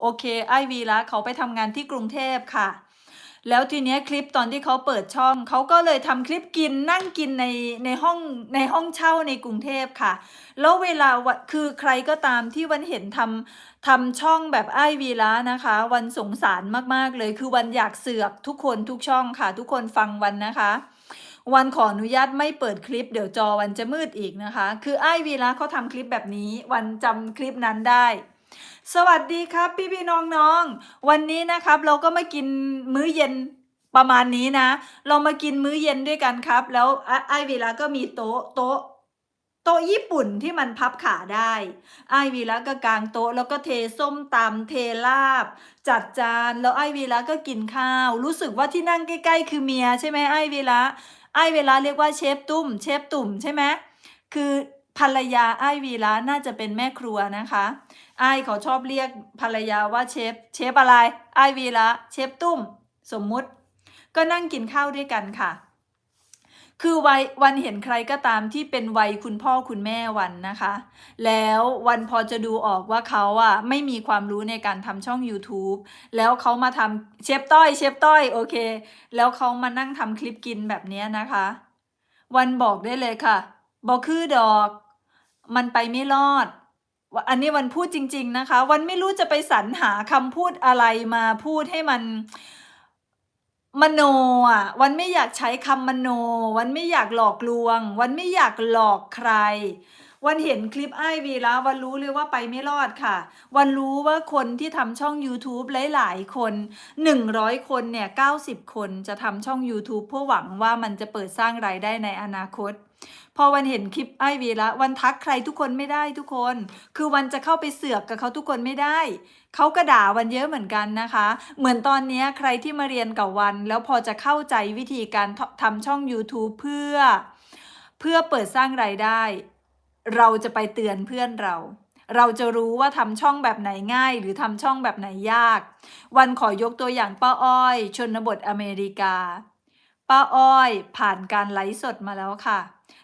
โอเค ไอวีละเขาไปทำงานที่กรุงเทพค่ะ แล้วทีเนี้ยคลิปตอนที่เขาเปิดช่อง เขาก็เลยทำคลิปกินนั่งกินในในห้องในห้องเช่าในกรุงเทพค่ะ แล้วเวลาวันคือใครก็ตามที่วันเห็นทำทำช่องแบบไอวีละนะคะ วันสงสารมากๆเลย คือวันอยากเสือกทุกคนทุกช่องค่ะ ทุกคนฟังวันนะคะวันขออนุญาตไม่เปิดคลิปเดี๋ยวจอวันจะมืดอีกนะคะ คือไอวีละเขาทำคลิปแบบนี้ วันจำคลิปนั้นได้ สวัสดีครับ พี่พี่น้องน้องวันนี้นะครับเราก็มากินมื้อเย็นประมาณนี้นะ เรามากินมื้อเย็นด้วยกันครับ แล้วไอไอวีละก็มีโต๊ะโต๊ะโต๊ะญี่ปุ่นที่มันพับขาได้ ไอวีละก็กางโต๊ะแล้วก็เทส้มตำเทลาบ จัดจานแล้วไอวีละก็กินข้าว รู้สึกว่าที่นั่งใกล้ ๆ คือเมียใช่ไหมไอวีละไอเวลาเรียกว่าเชฟตุ้ม เชฟตุ่มใช่ไหมคือ ภรรยาไอวีละน่าจะเป็นแม่ครัวนะคะไอเขาชอบเรียกภรรยาว่าเชฟเชฟอะไรไอวีละเชฟตุ้ม สมมุติ ก็นั่งกินข้าวด้วยกันค่ะ คือวัยวันเห็นใครก็ตามที่เป็นวัยคุณพ่อคุณแม่วันนะคะ แล้ววันพอจะดูออกว่าเขาอะไม่มีความรู้ในการทำช่อง YouTube แล้วเขามาทำเชฟต้อยเชฟต้อยโอเค แล้วเขามานั่งทำคลิปกินแบบนี้นะคะ วันบอกได้เลยค่ะ บอกคือดอก มันไปไม่รอดวันนี้วันพูดจริง ๆนะคะ วันไม่รู้จะไปสรรหาคำพูดอะไรมาพูดให้มันมโนอะ วันไม่อยากใช้คำมโน วันไม่อยากหลอกลวง วันไม่อยากหลอกใคร วันเห็นคลิปไอวีแล้ววันรู้เลยว่าไปไม่รอดค่ะ วันรู้ว่าคนที่ทำช่อง YouTube หลาย ๆ คน 100 คนเนี่ย 90 คนจะทำช่อง YouTube เพื่อหวังว่ามันจะเปิดสร้างรายได้ในอนาคต พอวันเห็นคลิปไอวีแล้ววันทักใครทุกคนไม่ได้ทุกคน คือวันจะเข้าไปเสือกกับเขาทุกคนไม่ได้ เขาก็ด่าวันเยอะเหมือนกันนะคะ เหมือนตอนนี้ใครที่มาเรียนกับวัน แล้วพอจะเข้าใจวิธีการททำช่อง YouTube เพื่อ เพื่อเปิดสร้างรายได้ เราจะไปเตือนเพื่อนเรา เราจะรู้ว่าทำช่องแบบไหนง่าย หรือทำช่องแบบไหนยาก วันขอยกตัวอย่างป้าอ้อย ชนบทอเมริกา ป้าอ้อยผ่านการไลฟ์สดมาแล้วค่ะ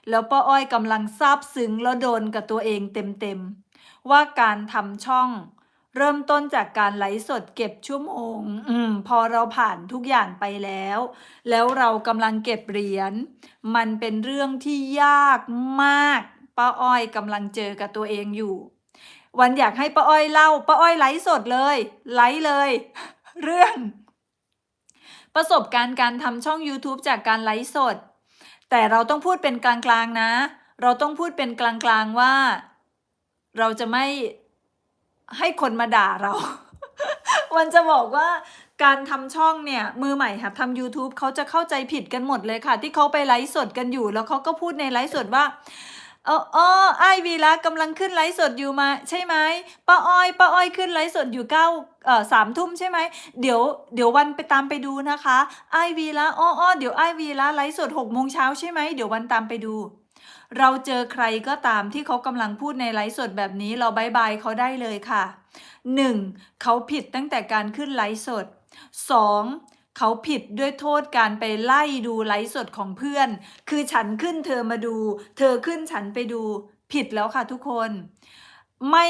แล้วป้าอ้อยกำลังซาบซึ้งแล้วโดนกับตัวเองเต็มๆ ว่าการทำช่องเริ่มต้นจากการไลฟ์สดเก็บชั่วโมง อืม พอเราผ่านทุกอย่างไปแล้ว แล้วเรากำลังเก็บเหรียญ มันเป็นเรื่องที่ยากมาก ป้าอ้อยกำลังเจอกับตัวเองอยู่ วันอยากให้ป้าอ้อยเล่าป้าอ้อยไลฟ์สดเลยไลฟ์เลย เรื่อง ประสบการณ์การทำช่อง YouTube จากการไลฟ์สด แต่เราต้องพูดเป็นกลางๆนะ เราต้องพูดเป็นกลางๆว่า เราจะไม่ให้คนมาด่าเรา วันจะบอกว่าการทำช่องเนี่ย มือใหม่หัดทำ YouTube เขาจะเข้าใจผิดกันหมดเลยค่ะ ที่เขาไปไลฟ์สดกันอยู่ แล้วเขาก็พูดในไลฟ์สดว่า เออเออไอวีละกำลังขึ้นไลฟ์สดอยู่มาใช่ไหมป้าอ้อยป้าอ้อยขึ้นไลฟ์สดอยู่เก้าเอ่อสามทุ่มใช่ไหมเดี๋ยวเดี๋ยววันไปตามไปดูนะคะไอวีละอ้ออ้อเดี๋ยวไอวีละไลฟ์สดหกโมงเช้าใช่ไหมเดี๋ยววันตามไปดู เราเจอใครก็ตามที่เขากำลังพูดในไลฟ์สดแบบนี้เราบายบายเขาได้เลยค่ะ 1. เขาผิดตั้งแต่การขึ้นไลฟ์สด 2. เขาผิดด้วยโทษการไปไล่ดูไลฟ์สดของเพื่อน คือฉันขึ้นเธอมาดู เธอขึ้นฉันไปดู ผิดแล้วค่ะทุกคน ไม่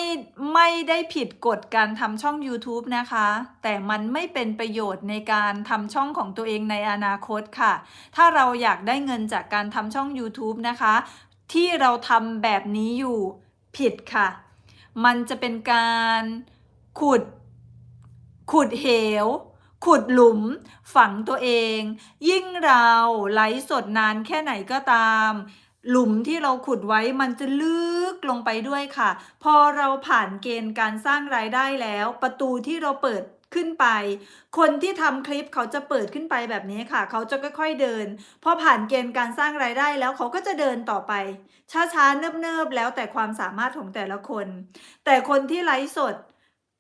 ไม่ได้ผิดกฎการทำช่อง YouTube นะคะ แต่มันไม่เป็นประโยชน์ในการทำช่องของตัวเองในอนาคตค่ะ ถ้าเราอยากได้เงินจากการทำช่อง YouTube นะคะ ที่เราทำแบบนี้อยู่ผิดค่ะ มันจะเป็นการขุดขุดเหว ขุดหลุมฝังตัวเอง ยิ่งเราไลฟ์สดนานแค่ไหนก็ตาม หลุมที่เราขุดไว้มันจะลึกลงไปด้วยค่ะ พอเราผ่านเกณฑ์การสร้างรายได้แล้ว ประตูที่เราเปิดขึ้นไป คนที่ทำคลิปเขาจะเปิดขึ้นไปแบบนี้ค่ะ เขาจะค่อยๆเดิน พอผ่านเกณฑ์การสร้างรายได้แล้วเขาก็จะเดินต่อไป ช้าๆเนิบๆแล้วแต่ความสามารถของแต่ละคน แต่คนที่ไลฟ์สด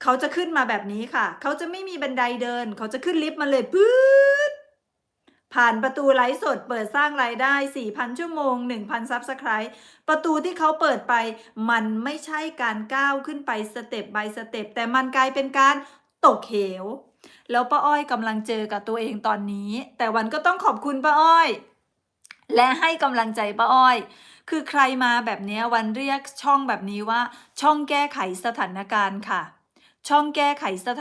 เขาจะขึ้นมาแบบนี้ค่ะ เขาจะไม่มีบันไดเดิน เขาจะขึ้นลิฟต์มาเลยปื๊ดผ่านประตูไลฟ์สดเปิดสร้างรายได้ 4,000 ชั่วโมง 1,000 ซับสไครต์ประตูที่เขาเปิดไป มันไม่ใช่การก้าวขึ้นไปสเต็ป by สเต็ปแต่มันกลายเป็นการตกเหว แล้วป้าอ้อยกำลังเจอกับตัวเองตอนนี้ แต่วันก็ต้องขอบคุณป้าอ้อย และให้กำลังใจป้าอ้อย คือใครมาแบบนี้วันเรียกช่องแบบนี้ว่า ช่องแก้ไขสถานการณ์ค่ะ ช่องแก้ไขสถาน